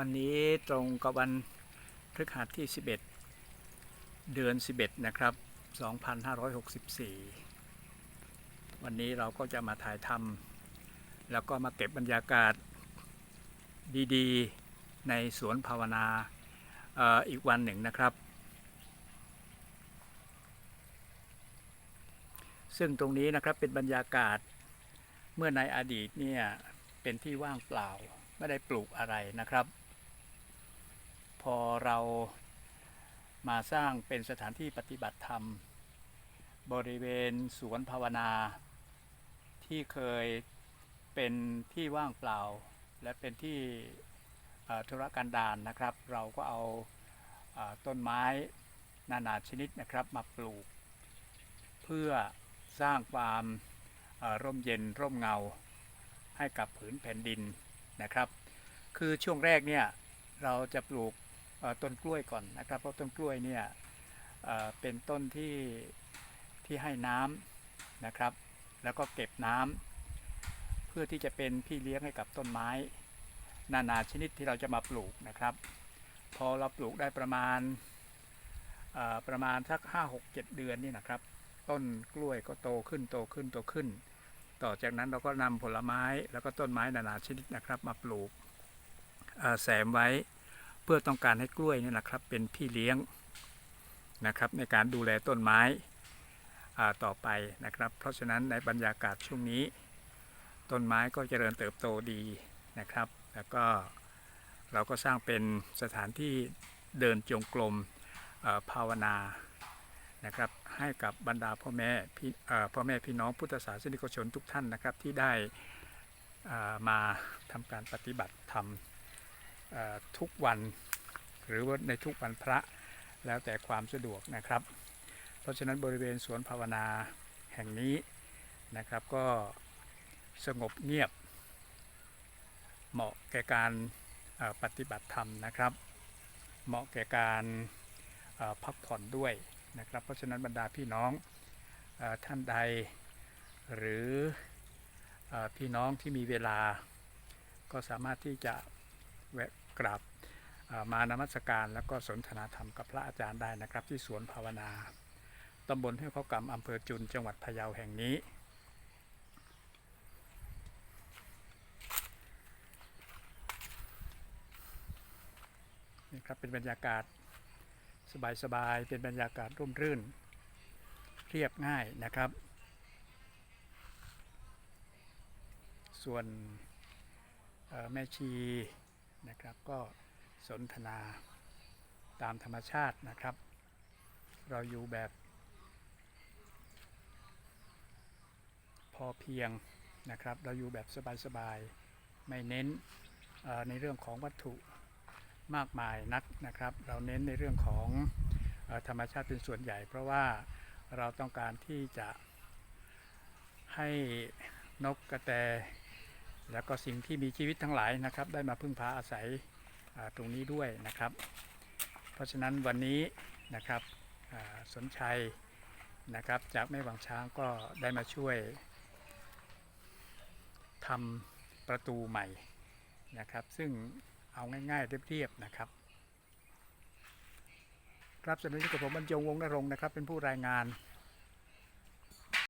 วันนี้ตรงกับวันพฤหัสที่ 11 เดือน 11 นะครับ 2564 วันนี้เราก็จะมาถ่ายทำแล้วก็มาเก็บบรรยากาศดีๆ ในสวนภาวนาออีกวันหนึ่งนะครับ ซึ่งตรงนี้นะครับเป็นบรรยากาศเมื่อในอดีตเนี่ยเป็นที่ว่างเปล่าไม่ได้ปลูกอะไรนะครับ พอเรามาสร้างเป็นสถานที่ปฏิบัติธรรม บริเวณสวนภาวนา ที่เคยเป็นที่ว่างเปล่า และเป็นที่ธุรกันดารนะครับ เราก็เอาอ่อต้นไม้นานาชนิดนะครับมาปลูก เพื่อสร้างความร่มเย็นร่มเงา ให้กับผืนแผ่นดินนะครับ คือช่วงแรกเนี่ยเราจะปลูก ต้นกล้วยก่อนนะครับ เพราะต้นกล้วยเนี่ยเป็นต้นที่ที่ให้น้ำนะครับ แล้วก็เก็บน้ำเพื่อที่จะเป็นพี่เลี้ยงให้กับต้นไม้ นานาชนิดที่เราจะมาปลูกนะครับ พอเราปลูกได้ประมาณประมาณสัก5 6 7 เดือนนี่นะครับ ต้นกล้วยก็โตขึ้นโตขึ้นโตขึ้น ต่อจากนั้นเราก็นำผลไม้แล้วก็ต้นไม้นานาชนิดนะครับ มาปลูกแสมไว้ เพื่อต้องการให้กล้วยนี่ยนะครับ เป็นพี่เลี้ยงนะครับ ในการดูแลต้นไม้อ่าต่อไปนะครับ เพราะฉะนั้นในบรรยากาศช่วงนี้ ต้นไม้ก็เจริญเติบโตดีนะครับ แล้วก็เราก็สร้างเป็นสถานที่เดินจงกรมภาวนานะครับให้กับบรรดาพ่อแม่พี่อพ่อแม่พี่น้องพุทธศาสนิกชนทุกท่านนะครับที่ได้อ่ามาทำการปฏิบัติธรรม ทุกวันหรือว่าในทุกวันพระแล้วแต่ความสะดวกนะครับ เพราะฉะนั้นบริเวณสวนภาวนาแห่งนี้นะครับก็สงบเงียบ เหมาะแก่การปฏิบัติธรรมนะครับ เหมาะแก่การพักผ่อนด้วยนะครับ เพราะฉะนั้นบรรดาพี่น้องอท่านใด หรืออพี่น้องที่มีเวลาก็สามารถที่จะแวะ กราบมานมัสการแล้วก็สนทนาธรรมกับพระอาจารย์ได้นะครับ ที่สวนภาวนาตำบลห้วยเขากำอำเภอจุนจังหวัดพะเยาแห่งนี้ นี่ครับเป็นบรรยากาศสบายๆเป็นบรรยากาศร่มรื่น เรียบง่ายนะครับ ส่วนแม่ชี นะครับ ก็สนทนาตามธรรมชาตินะครับ เราอยู่แบบ พอเพียงนะครับ เราอยู่แบบสบายๆ ไม่เน้นในเรื่องของวัตถุมากมายนักนะครับ เราเน้นในเรื่องของธรรมชาติเป็นส่วนใหญ่ เพราะว่าเราต้องการที่จะให้นกกระแต แล้วก็สิ่งที่มีชีวิตทั้งหลายนะครับ ได้มาพึ่งพาอาศัยตรงนี้ด้วยนะครับ เพราะฉะนั้นวันนี้นะครับสนชัยนะครับ จากแม่วังช้างก็ได้มาช่วยทำประตูใหม่นะครับ ซึ่งเอาง่ายๆเรียบๆนะครับ ครับสำหรับที่กับผมบรรจงวงนรงค์นะครับ เป็นผู้รายงาน